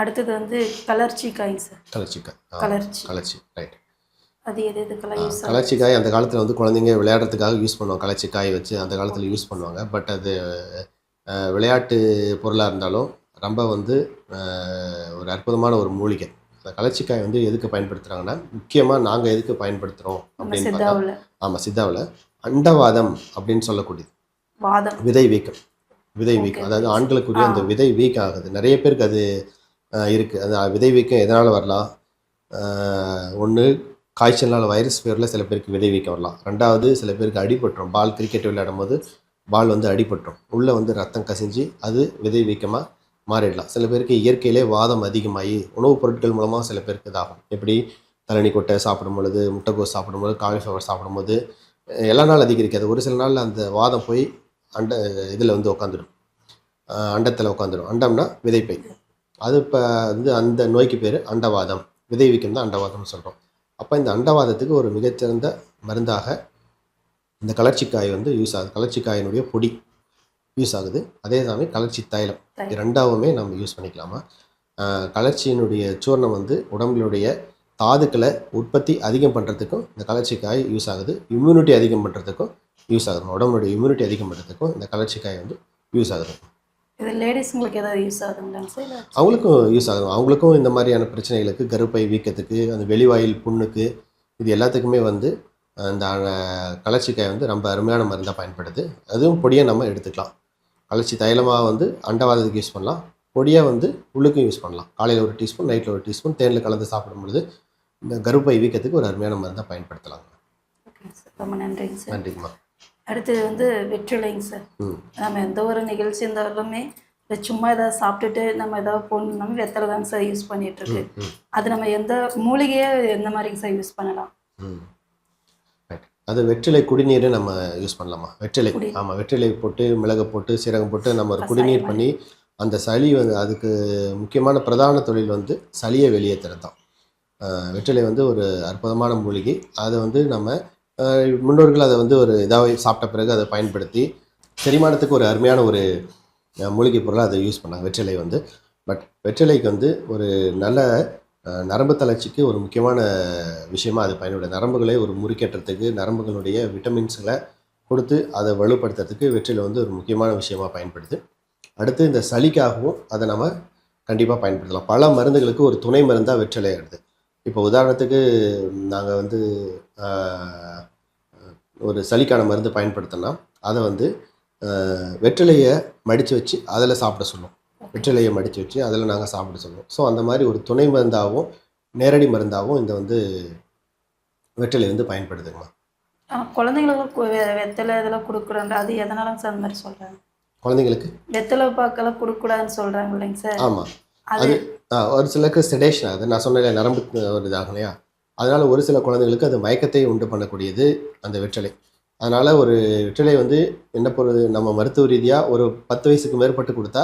அடுத்தது வந்து கலர்ச்சி காய். சார் கலர்ச்சிக்காய் கலர்ச்சி. கலர்ச்சி ரைட் அது எது எதுக்கெல்லாம் யூஸ் ஆகும் கலர்ச்சிக்காய் அந்த காலத்தில் வந்து குழந்தைங்க விளையாடுறதுக்காக யூஸ் பண்ணுவாங்க. கலர்ச்சிக்காய் வச்சு அந்த காலத்தில் யூஸ் பண்ணுவாங்க. பட் அது விளையாட்டு பொருளாக இருந்தாலும் ரொம்ப வந்து ஒரு அற்புதமான ஒரு மூலிகை. அந்த கலர்ச்சிக்காய் வந்து எதுக்கு பயன்படுத்துகிறாங்கன்னா முக்கியமாக நாங்கள் எதுக்கு பயன்படுத்துகிறோம் அப்படின்னு பார்த்தா ஆமாம் சித்தாவில் அண்டவாதம் அப்படின்னு சொல்லக்கூடியது. வாதம். விதை வீக்கம். விதை வீக்கம். அதாவது ஆண்களுக்குரிய அந்த விதை வீக்கம் ஆகுது. நிறைய பேருக்கு அது இருக்குது அது விதைவீக்கம் விதை வீக்கம் எதனால் வரலாம்? ஒன்று காய்ச்சலால் வைரஸ் பேரில் சில பேருக்கு விதை வரலாம். ரெண்டாவது சில பேருக்கு அடிபட்டுரும். பால் கிரிக்கெட் விளையாடும் போது பால் வந்து அடிபட்டுரும். உள்ளே வந்து ரத்தம் கசிஞ்சு அது விதை வீக்கமாக மாறிடலாம். சில பேருக்கு இயற்கையிலே வாதம் அதிகமாகி உணவுப் பொருட்கள் மூலமாக சில பேருக்கு இதாகும். எப்படி? தலனி கொட்டை சாப்பிடும் பொழுது முட்டைக்கோஸ் சாப்பிடும் பொழுது காலிஃப்ளவர் சாப்பிடும்போது எல்லா நாள் அதிகரிக்காது. ஒரு சில நாளில் அந்த வாதம் போய் அண்ட இதில் வந்து உட்காந்துடும் அண்டத்தில் உட்காந்துடும் அண்டம்னா விதைப்பை. அது இப்போ வந்து அந்த நோய்க்கு பேர் அண்டவாதம். விதை வீக்கம் தான் அண்டவாதம்னு சொல்கிறோம் அப்போ இந்த அண்டவாதத்துக்கு ஒரு மிகச்சிறந்த மருந்தாக இந்த கலர்ச்சிக்காய் வந்து யூஸ் ஆகுது. கலர்ச்சிக்காயினுடைய பொடி யூஸ் ஆகுது. அதே சமயம் கலர்ச்சி தைலம். இது ரெண்டாவுமே நம்ம யூஸ் பண்ணிக்கலாமா? கலர்ச்சியினுடைய சூர்ணம் வந்து உடம்புடைய தாதுக்களை உற்பத்தி அதிகம் பண்ணுறதுக்கும் இந்த கலர்ச்சிக்காய் யூஸ் ஆகுது. இம்யூனிட்டி அதிகம் பண்ணுறதுக்கும் யூஸ் ஆகுது. உடம்புடைய இம்யூனிட்டி அதிகம் பண்ணுறதுக்கும் இந்த கலர்ச்சிக்காய் வந்து யூஸ் ஆகுது. இது லேடிஸுங்களுக்கு ஏதாவது யூஸ் ஆகுதுங்களாங்க சார் அவங்களுக்கும் யூஸ் ஆகும் அவங்களுக்கும் இந்த மாதிரியான பிரச்சனைகளுக்கு கருப்பை வீக்கத்துக்கு அந்த வெளிவாயில் புண்ணுக்கு இது எல்லாத்துக்குமே வந்து அஹ், கலர்ச்சிக்காய் வந்து ரொம்ப அருமையான மருந்தாக பயன்படுது. அதுவும் பொடியை நம்ம எடுத்துக்கலாம். கலர்ச்சி தைலமாக வந்து அண்டவாதத்துக்கு யூஸ் பண்ணலாம். பொடியாக வந்து உள்ளுக்கும் யூஸ் பண்ணலாம். காலையில் ஒரு டீஸ்பூன் நைட்டில் ஒரு டீஸ்பூன் தேனில் கலந்து சாப்பிடும் பொழுது இந்த கருப்பை வீக்கத்துக்கு ஒரு அருமையான மருந்தாக பயன்படுத்தலாம் ரொம்ப நன்றிங்க சார் நன்றிங்கம்மா. அடுத்தது வந்து வெற்றிலைங்க சார். நம்ம எந்த ஒரு நிகழ்ச்சி இருந்தாலுமே இல்லை சும்மா ஏதாவது சாப்பிட்டுட்டு நம்ம ஏதாவது போடணும்னா வெத்தலை தாங்க சார் யூஸ் பண்ணிட்டு இருக்கு அது நம்ம எந்த மூலிகையை எந்த மாதிரிங்க சார் யூஸ் பண்ணலாம்? அது வெற்றிலை குடிநீர் நம்ம யூஸ் பண்ணலாமா? வெற்றிலை. ஆமாம் வெற்றிலை போட்டு மிளகு போட்டு சீரகம் போட்டு நம்ம ஒரு குடிநீர். பண்ணி அந்த சளி வந்து அதுக்கு முக்கியமான பிரதான தொழில் வந்து சளியை வெளியேற்றுறது தான் வெற்றிலை வந்து ஒரு அற்புதமான மூலிகை. அதை வந்து நம்ம முன்னோர்கள் அதை வந்து ஒரு இதாக சாப்பிட்ட பிறகு அதை பயன்படுத்தி செரிமானத்துக்கு ஒரு அருமையான ஒரு மூலிகை பொருளாக அதை யூஸ் பண்ணாங்க வெற்றிலை வந்து. பட் வெற்றிலைக்கு வந்து ஒரு நல்ல நரம்பு தளர்ச்சிக்கு ஒரு முக்கியமான விஷயமாக அது பயனுள்ள நரம்புகளை ஒரு முறிக்கட்டுறதுக்கு நரம்புகளுடைய விட்டமின்ஸ்களை கொடுத்து அதை வலுப்படுத்துறதுக்கு வெற்றிலை வந்து ஒரு முக்கியமான விஷயமா பயன்படுது. அடுத்து இந்த சளிக்காகவும் அதை நம்ம கண்டிப்பாக பயன்படுத்தலாம். பல மருந்துகளுக்கு ஒரு துணை மருந்தாக வெற்றிலை ஆகிடுது இப்போ உதாரணத்துக்கு நாங்கள் வந்து ஒரு சளிக்கான மருந்து பயன்படுத்தினா அதை வந்து வெற்றிலையை மடித்து வச்சு அதில் சாப்பிட சொல்லுவோம் வெற்றிலையை மடித்து வச்சு அதில் நாங்கள் சாப்பிட சொல்லுவோம். ஸோ அந்த மாதிரி ஒரு துணை மருந்தாகவும் நேரடி மருந்தாகவும் இந்த வந்து வெற்றிலை வந்து பயன்படுதுங்கம்மா ஆனால் குழந்தைங்களுக்கு வெத்தலை இதெல்லாம் கொடுக்குறாங்க. அது எதனாலங்க சார் அந்த மாதிரி சொல்கிறாங்க குழந்தைங்களுக்கு? வெத்தலை பாக்கெல்லாம் கொடுக்கக்கூடாதுன்னு சொல்கிறாங்க இல்லைங்க சார். ஆமாம் அது ஒரு சிலருக்கு செடேஷன் ஆகுது. நான் சொன்ன நரம்பு ஒரு இதாகும் இல்லையா? அதனால் ஒரு சில குழந்தைங்களுக்கு அது மயக்கத்தை உண்டு பண்ணக்கூடியது அந்த வெற்றிலை. அதனால் ஒரு வெற்றிலை வந்து என்ன பொருள் நம்ம மருத்துவ ரீதியாக ஒரு பத்து வயசுக்கு மேற்பட்டு கொடுத்தா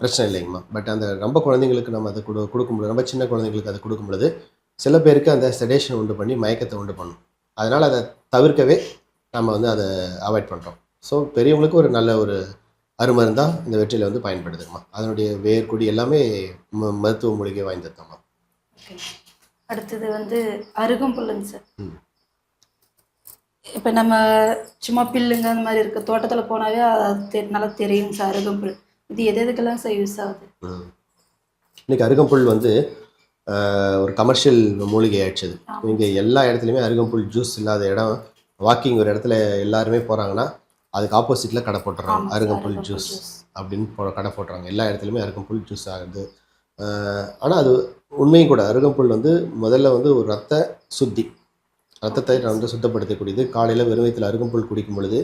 பிரச்சனை இல்லைங்கம்மா. பட் அந்த ரொம்ப குழந்தைங்களுக்கு நம்ம அதை கொடு கொடுக்கும்பொழுது ரொம்ப சின்ன குழந்தைங்களுக்கு அதை கொடுக்கும் பொழுது சில பேருக்கு அந்த செடேஷன் உண்டு பண்ணி மயக்கத்தை உண்டு பண்ணும். அதனால் அதை தவிர்க்கவே நம்ம வந்து அதை அவாய்ட் பண்ணுறோம் ஸோ பெரியவங்களுக்கு ஒரு நல்ல ஒரு அருமருந்தாக இந்த வெற்றிலை வந்து பயன்படுதுங்கம்மா அதனுடைய வேர்க்குடி எல்லாமே ம- மருத்துவ மூலிகை வாய்ந்ததும்மா ஓகே. அடுத்தது வந்து அருகம்புல்லுங்க சார். இப்போ நம்ம சும்மா பில்லுங்க அந்த மாதிரி இருக்கு தோட்டத்தில் போனாவே அது நல்லா தெரியும் சார் அருகம்புல் இது எது எதுக்கெல்லாம் சார் யூஸ் ஆகுது. இன்னைக்கு அருகம்புல் வந்து ஒரு கமர்ஷியல் மூலிகை ஆயிடுச்சு. இங்கே எல்லா இடத்துலையுமே அருகம்புல் ஜூஸ் இல்லாத இடம் வாக்கிங் ஒரு இடத்துல எல்லாருமே போகிறாங்கன்னா அதுக்கு ஆப்போசிட்டில் கடை போட்டுறாங்க. அருகம்புல் ஜூஸ். அப்படின்னு போ கடை போட்டுறாங்க. எல்லா இடத்துலையுமே அருகம்புல் ஜூஸ் ஆகுது. ஆனால் அது உண்மையும் கூட அருகம்புல் வந்து முதல்ல வந்து ஒரு ரத்த சுத்தி ரத்தத்தை வந்து சுத்தப்படுத்தக்கூடியது. காலையில் வெறும் வயித்துல அருகம்புல் குடிக்கும் பொழுது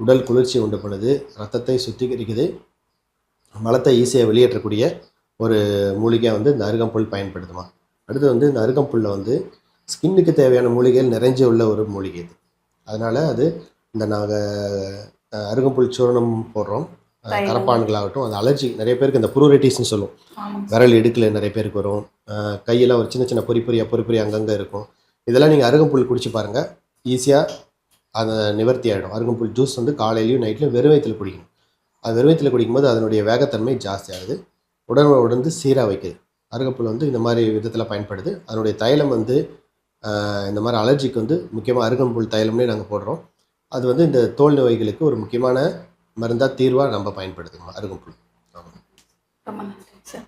உடல் குளிர்ச்சி உண்டு பண்ணுது. ரத்தத்தை சுத்திகரிக்குது. மலத்தை ஈஸியாக வெளியேற்றக்கூடிய ஒரு மூலிகையாக வந்து இந்த அருகம்புல் பயன்படுத்துமா. அடுத்து வந்து இந்த அருகம்புல்ல வந்து ஸ்கின்னுக்கு தேவையான மூலிகைகள் நிறைஞ்சு உள்ள ஒரு மூலிகை இது. அதனால் அது இந்த நாங்கள் அருகம்புல் சூரணம் போடுறோம். கரப்பான்களாகட்டும் அது அலர்ஜி நிறைய பேருக்கு இந்த புரூரைட்டிஸ்னு சொல்லுவோம். விரல் இடுக்கில் நிறைய பேருக்கு வரும். கையெல்லாம் ஒரு சின்ன சின்ன பொறி பொறியா பொறி பொறி அங்கங்கே இருக்கும். இதெல்லாம் நீங்கள் அருகம்புல் குடிச்சு பாருங்கள் ஈஸியாக அதை நிவர்த்தி ஆகிடும் அருகம்புல் ஜூஸ் வந்து காலையிலையும் நைட்லையும் வெறும் வயித்துல குடிக்கணும். அது வெறும் வயித்துல குடிக்கும்போது அதனுடைய வேகத்தன்மை ஜாஸ்தி ஆகுது. உடல் உடந்து சீராக வைக்குது. அருகப்புல் வந்து இந்த மாதிரி விதத்தில் பயன்படுது. அதனுடைய தைலம் வந்து இந்த மாதிரி அலர்ஜிக்கு வந்து முக்கியமாக அருகம்புல் தைலம்னே நாங்கள் போடுறோம். அது வந்து இந்த தோல் நோய்களுக்கு ஒரு முக்கியமான மருந்தாக தீர்வாக நம்ம பயன்படுத்துகிறோம். அருகம்புல் ஆமாம் ரொம்ப நன்றி சார்.